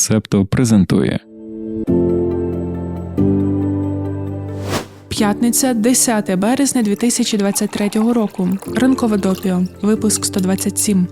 Септо презентує П'ятниця, 10 березня 2023 року. Ранкове допіо. Випуск 127.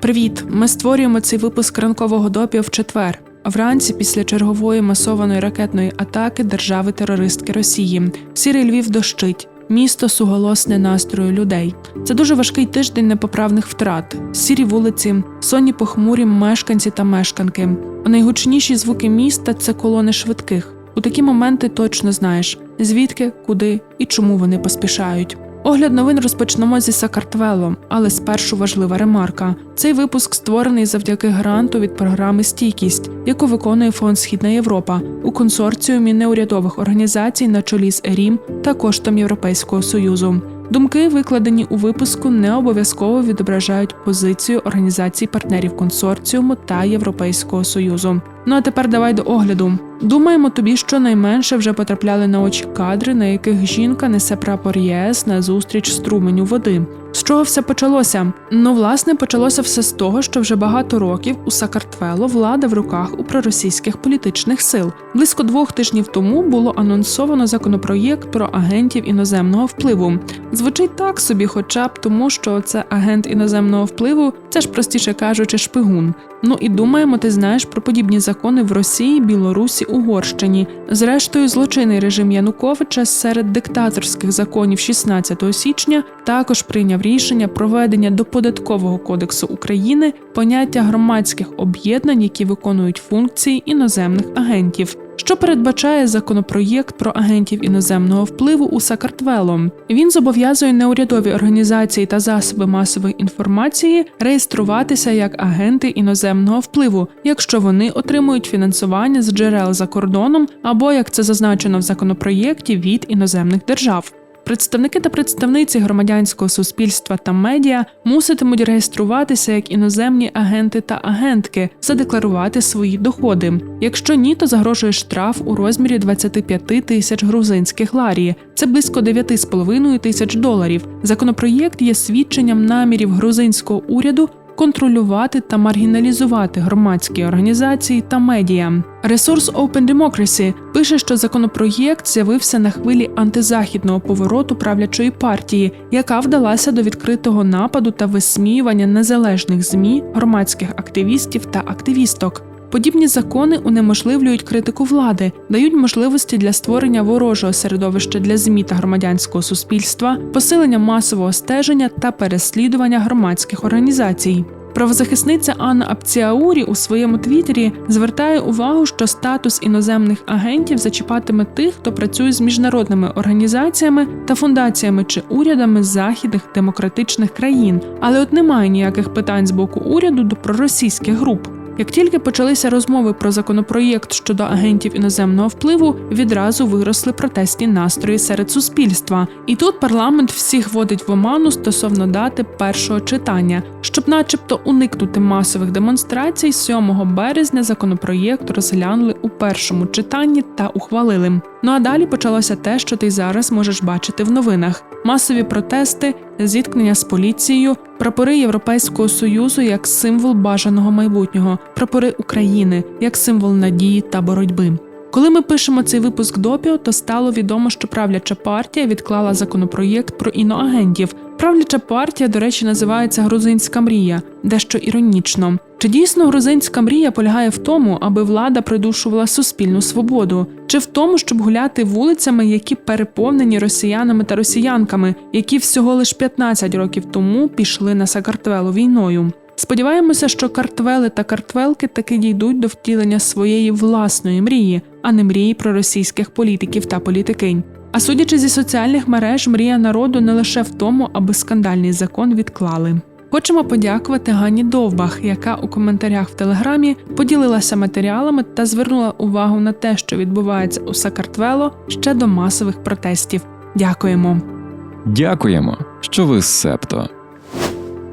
Привіт! Ми створюємо цей випуск ранкового допіо в четвер. Вранці після чергової масованої ракетної атаки держави-терористки Росії. Сірий Львів дощить. Місто суголосне настрою людей. Це дуже важкий тиждень непоправних втрат. Сірі вулиці, сонні похмурі мешканці та мешканки. А найгучніші звуки міста це колони швидких. У такі моменти точно знаєш, звідки, куди і чому вони поспішають. Огляд новин розпочнемо зі Сакартвело, але спершу важлива ремарка. Цей випуск створений завдяки гранту від програми Стійкість, яку виконує Фонд Східна Європа у консорціумі неурядових організацій на чолі з ЕРІМ та коштом Європейського Союзу. Думки, викладені у випуску, не обов'язково відображають позицію організацій партнерів консорціуму та Європейського Союзу. Ну а тепер давай до огляду. Думаємо, тобі щонайменше вже потрапляли на очі кадри, на яких жінка несе прапор ЄС на зустріч струменю води. З чого все почалося? Ну, власне, почалося все з того, що вже багато років у Сакартвело влада в руках у проросійських політичних сил. Близько двох тижнів тому було анонсовано законопроєкт про агентів іноземного впливу. Звучить так собі, хоча б тому, що це агент іноземного впливу, це ж простіше кажучи, шпигун. Ну і думаємо, ти знаєш про подібні закони в Росії, Білорусі, Угорщині. Зрештою, злочинний режим Януковича серед диктаторських законів 16 січня також прийняв рішення проведення до податкового кодексу України поняття громадських об'єднань, які виконують функції іноземних агентів. Що передбачає законопроєкт про агентів іноземного впливу у Сакартвело? Він зобов'язує неурядові організації та засоби масової інформації реєструватися як агенти іноземного впливу, якщо вони отримують фінансування з джерел за кордоном або як це зазначено в законопроєкті від іноземних держав. Представники та представниці громадянського суспільства та медіа муситимуть реєструватися як іноземні агенти та агентки, задекларувати свої доходи. Якщо ні, то загрожує штраф у розмірі 25 тисяч грузинських ларі. Це близько 9,5 тисяч доларів. Законопроєкт є свідченням намірів грузинського уряду контролювати та маргіналізувати громадські організації та медіа. Ресурс Open Democracy пише, що законопроєкт з'явився на хвилі антизахідного повороту правлячої партії, яка вдалася до відкритого нападу та висміювання незалежних змі, громадських активістів та активісток. Подібні закони унеможливлюють критику влади, дають можливості для створення ворожого середовища для змі та громадянського суспільства, посилення масового стеження та переслідування громадських організацій. Правозахисниця Анна Апціаурі у своєму твіттері звертає увагу, що статус іноземних агентів зачіпатиме тих, хто працює з міжнародними організаціями та фундаціями чи урядами західних демократичних країн, але от немає ніяких питань з боку уряду до проросійських груп. Як тільки почалися розмови про законопроєкт щодо агентів іноземного впливу, відразу виросли протестні настрої серед суспільства. І тут парламент всіх вводить в оману стосовно дати першого читання, щоб, начебто, уникнути масових демонстрацій, 7 березня законопроєкт розглянули у першому читанні та ухвалили. Ну а далі почалося те, що ти зараз можеш бачити в новинах: масові протести, зіткнення з поліцією, прапори Європейського союзу як символ бажаного майбутнього, прапори України як символ надії та боротьби. Коли ми пишемо цей випуск допіо, то стало відомо, що правляча партія відклала законопроєкт про іноагентів. Правляча партія, до речі, називається Грузинська мрія, дещо іронічно. Чи дійсно грузинська мрія полягає в тому, аби влада придушувала суспільну свободу, чи в тому, щоб гуляти вулицями, які переповнені росіянами та росіянками, які всього лиш 15 років тому пішли на Сакартвело війною? Сподіваємося, що картвели та картвелки таки дійдуть до втілення своєї власної мрії, а не мрії про російських політиків та політикинь. А судячи зі соціальних мереж, мрія народу не лише в тому, аби скандальний закон відклали. Хочемо подякувати Гані Довбах, яка у коментарях в телеграмі поділилася матеріалами та звернула увагу на те, що відбувається у Сакартвело ще до масових протестів. Дякуємо. Дякуємо, що ви з Септо.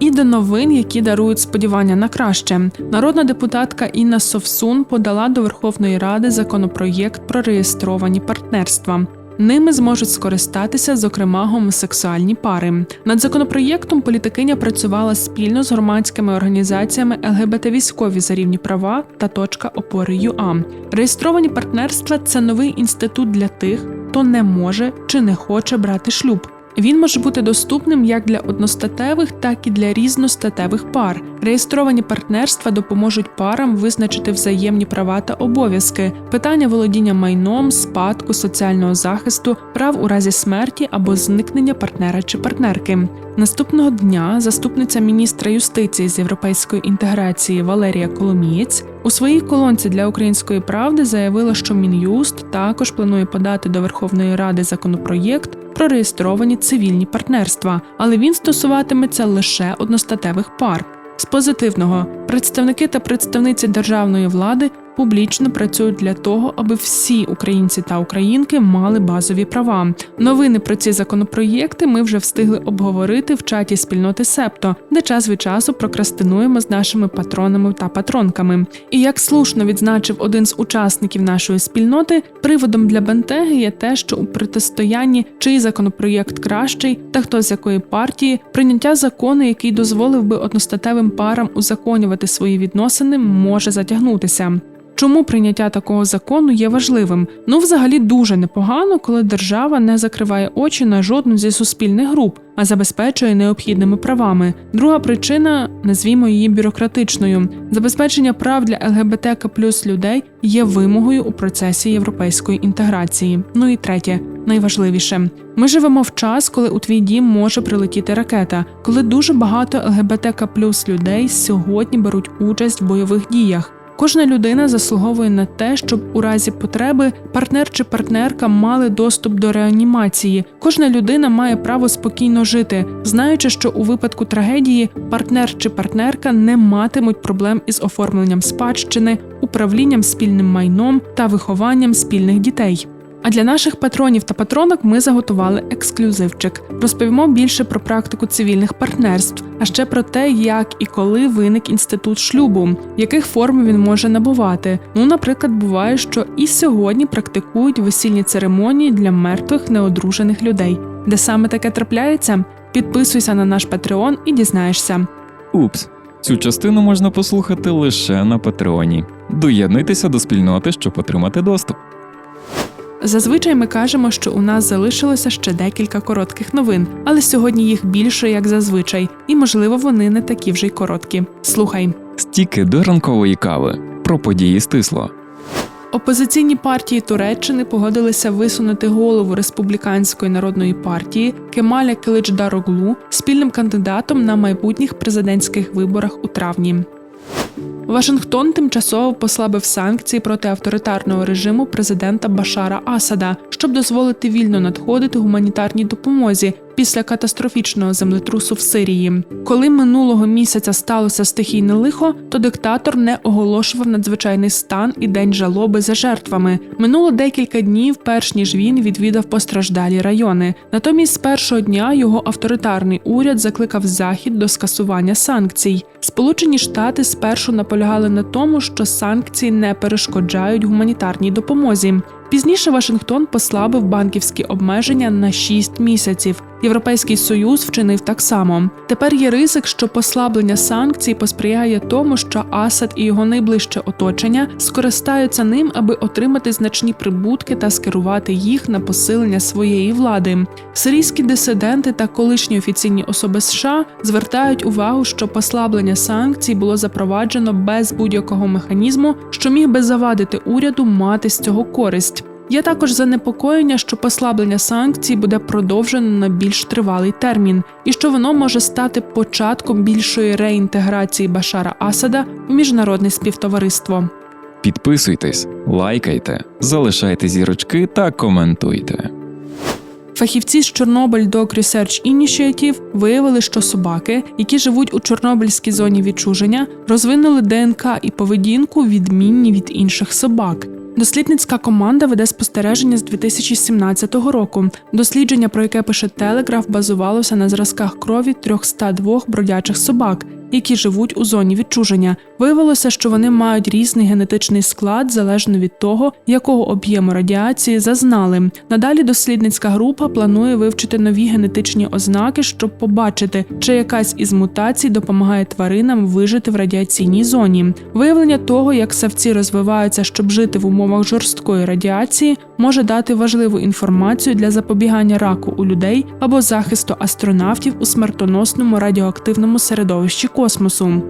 І до новин, які дарують сподівання на краще. Народна депутатка Інна Совсун подала до Верховної Ради законопроєкт про реєстровані партнерства. Ними зможуть скористатися, зокрема, гомосексуальні пари. Над законопроєктом політикиня працювала спільно з громадськими організаціями ЛГБТ військові за рівні права та точка опори ЮА. Реєстровані партнерства це новий інститут для тих, хто не може чи не хоче брати шлюб. Він може бути доступним як для одностатевих, так і для різностатевих пар. Реєстровані партнерства допоможуть парам визначити взаємні права та обов'язки, питання володіння майном, спадку, соціального захисту, прав у разі смерті або зникнення партнера чи партнерки. Наступного дня заступниця міністра юстиції з європейської інтеграції Валерія Коломієць у своїй колонці для української правди заявила, що Мін'юст також планує подати до Верховної Ради законопроєкт про реєстровані цивільні партнерства, але він стосуватиметься лише одностатевих пар. З позитивного представники та представниці державної влади публічно працюють для того, аби всі українці та українки мали базові права. Новини про ці законопроєкти ми вже встигли обговорити в чаті спільноти Септо, де час від часу прокрастинуємо з нашими патронами та патронками. І як слушно відзначив один з учасників нашої спільноти, приводом для бентеги є те, що у протистоянні чий законопроєкт кращий та хто з якої партії прийняття закону, який дозволив би одностатевим парам узаконювати свої відносини, може затягнутися. Чому прийняття такого закону є важливим? Ну, взагалі, дуже непогано, коли держава не закриває очі на жодну зі суспільних груп, а забезпечує необхідними правами. Друга причина, назвімо її бюрократичною, забезпечення прав для ЛГБТК плюс людей є вимогою у процесі європейської інтеграції. Ну і третє, найважливіше. Ми живемо в час, коли у твій дім може прилетіти ракета, коли дуже багато ЛГБТК плюс людей сьогодні беруть участь в бойових діях. Кожна людина заслуговує на те, щоб у разі потреби партнер чи партнерка мали доступ до реанімації. Кожна людина має право спокійно жити, знаючи, що у випадку трагедії партнер чи партнерка не матимуть проблем із оформленням спадщини, управлінням спільним майном та вихованням спільних дітей. А для наших патронів та патронок ми заготували ексклюзивчик. Розповімо більше про практику цивільних партнерств, а ще про те, як і коли виник інститут шлюбу, яких форм він може набувати. Ну, наприклад, буває, що і сьогодні практикують весільні церемонії для мертвих неодружених людей. Де саме таке трапляється? Підписуйся на наш Patreon і дізнаєшся. Упс, цю частину можна послухати лише на Патреоні. Доєднуйтеся до спільноти, щоб отримати доступ. Зазвичай ми кажемо, що у нас залишилося ще декілька коротких новин, але сьогодні їх більше, як зазвичай, і можливо вони не такі вже й короткі. Слухай. Стіки до ранкової кави про події стисло. Опозиційні партії Туреччини погодилися висунути голову республіканської народної партії Кемаля Киличдароглу спільним кандидатом на майбутніх президентських виборах у травні. Вашингтон тимчасово послабив санкції проти авторитарного режиму президента Башара Асада, щоб дозволити вільно надходити гуманітарній допомозі після катастрофічного землетрусу в Сирії. Коли минулого місяця сталося стихійне лихо, то диктатор не оголошував надзвичайний стан і день жалоби за жертвами. Минуло декілька днів, перш ніж він відвідав постраждалі райони. Натомість, з першого дня його авторитарний уряд закликав захід до скасування санкцій. Сполучені Штати спершу наполягали на тому, що санкції не перешкоджають гуманітарній допомозі. Пізніше Вашингтон послабив банківські обмеження на 6 місяців. Європейський союз вчинив так само. Тепер є ризик, що послаблення санкцій посприяє тому, що Асад і його найближче оточення скористаються ним, аби отримати значні прибутки та скерувати їх на посилення своєї влади. Сирійські дисиденти та колишні офіційні особи США звертають увагу, що послаблення санкцій було запроваджено без будь-якого механізму, що міг би завадити уряду мати з цього користь. Є також занепокоєння, що послаблення санкцій буде продовжено на більш тривалий термін, і що воно може стати початком більшої реінтеграції Башара Асада в міжнародне співтовариство. Підписуйтесь, лайкайте, залишайте зірочки та коментуйте. Фахівці з Чорнобиль Dog Research Initiative виявили, що собаки, які живуть у Чорнобильській зоні відчуження, розвинули ДНК і поведінку відмінні від інших собак. Дослідницька команда веде спостереження з 2017 року. Дослідження, про яке пише Телеграф, базувалося на зразках крові 302 бродячих собак, які живуть у зоні відчуження. Виявилося, що вони мають різний генетичний склад залежно від того, якого об'єму радіації зазнали. Надалі дослідницька група планує вивчити нові генетичні ознаки, щоб побачити, чи якась із мутацій допомагає тваринам вижити в радіаційній зоні. Виявлення того, як савці розвиваються, щоб жити в умовах жорсткої радіації, може дати важливу інформацію для запобігання раку у людей або захисту астронавтів у смертоносному радіоактивному середовищі космосу.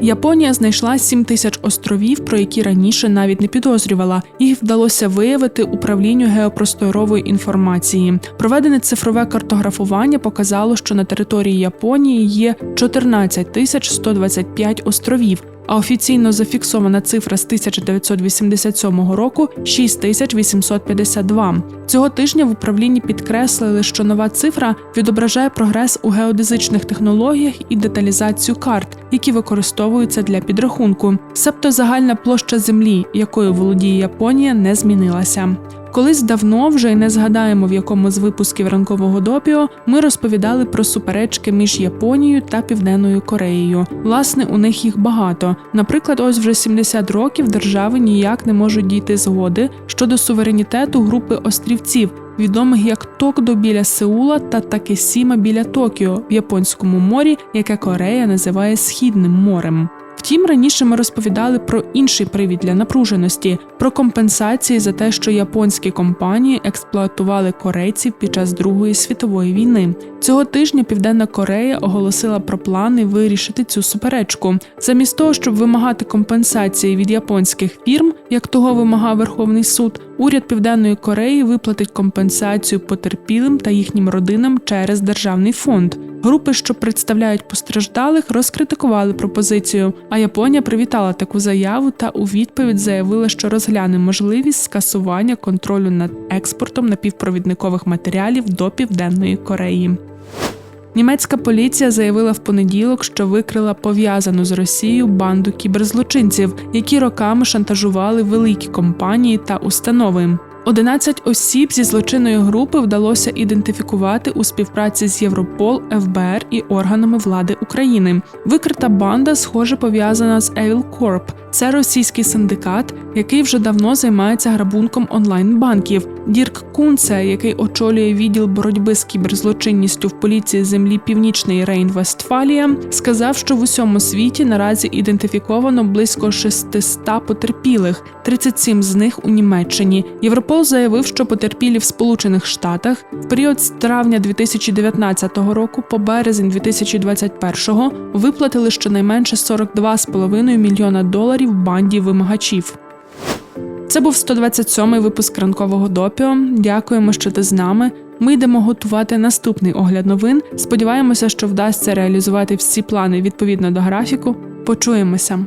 Японія знайшла 7 тисяч островів, про які раніше навіть не підозрювала. Їх вдалося виявити управлінню геопросторової інформації. Проведене цифрове картографування показало, що на території Японії є 14 тисяч 125 островів. А офіційно зафіксована цифра з 1987 року 6852. Цього тижня в управлінні підкреслили, що нова цифра відображає прогрес у геодезичних технологіях і деталізацію карт, які використовуються для підрахунку. Себто загальна площа землі, якою володіє Японія, не змінилася. Колись давно, вже й не згадаємо в якому з випусків ранкового допіо, ми розповідали про суперечки між Японією та Південною Кореєю. Власне, у них їх багато. Наприклад, ось вже 70 років держави ніяк не можуть дійти згоди щодо суверенітету групи острівців, відомих як Токдо біля Сеула та Такесіма біля Токіо в Японському морі, яке Корея називає Східним морем. Втім, раніше ми розповідали про інший привід для напруженості про компенсації за те, що японські компанії експлуатували корейців під час Другої світової війни. Цього тижня Південна Корея оголосила про плани вирішити цю суперечку. Замість того, щоб вимагати компенсації від японських фірм, як того вимагав Верховний суд, уряд Південної Кореї виплатить компенсацію потерпілим та їхнім родинам через державний фонд. Групи, що представляють постраждалих, розкритикували пропозицію. А Японія привітала таку заяву та у відповідь заявила, що розгляне можливість скасування контролю над експортом напівпровідникових матеріалів до Південної Кореї. Німецька поліція заявила в понеділок, що викрила пов'язану з Росією банду кіберзлочинців, які роками шантажували великі компанії та установи. 11 осіб зі злочинної групи вдалося ідентифікувати у співпраці з Європол, ФБР і органами влади України. Викрита банда, схоже, пов'язана з Evil Corp. Це російський синдикат, який вже давно займається грабунком онлайн-банків. Дірк Кунце, який очолює відділ боротьби з кіберзлочинністю в поліції землі Північний Рейн-Вестфалія, сказав, що в усьому світі наразі ідентифіковано близько 600 потерпілих, 37 з них у Німеччині. Європол заявив, що потерпілі в Сполучених Штатах в період з травня 2019 року по березень 2021 виплатили щонайменше 42,5 мільйона доларів банді вимагачів. Це був 127-й випуск ранкового допіо. Дякуємо, що ти з нами. Ми йдемо готувати наступний огляд новин. Сподіваємося, що вдасться реалізувати всі плани відповідно до графіку. Почуємося.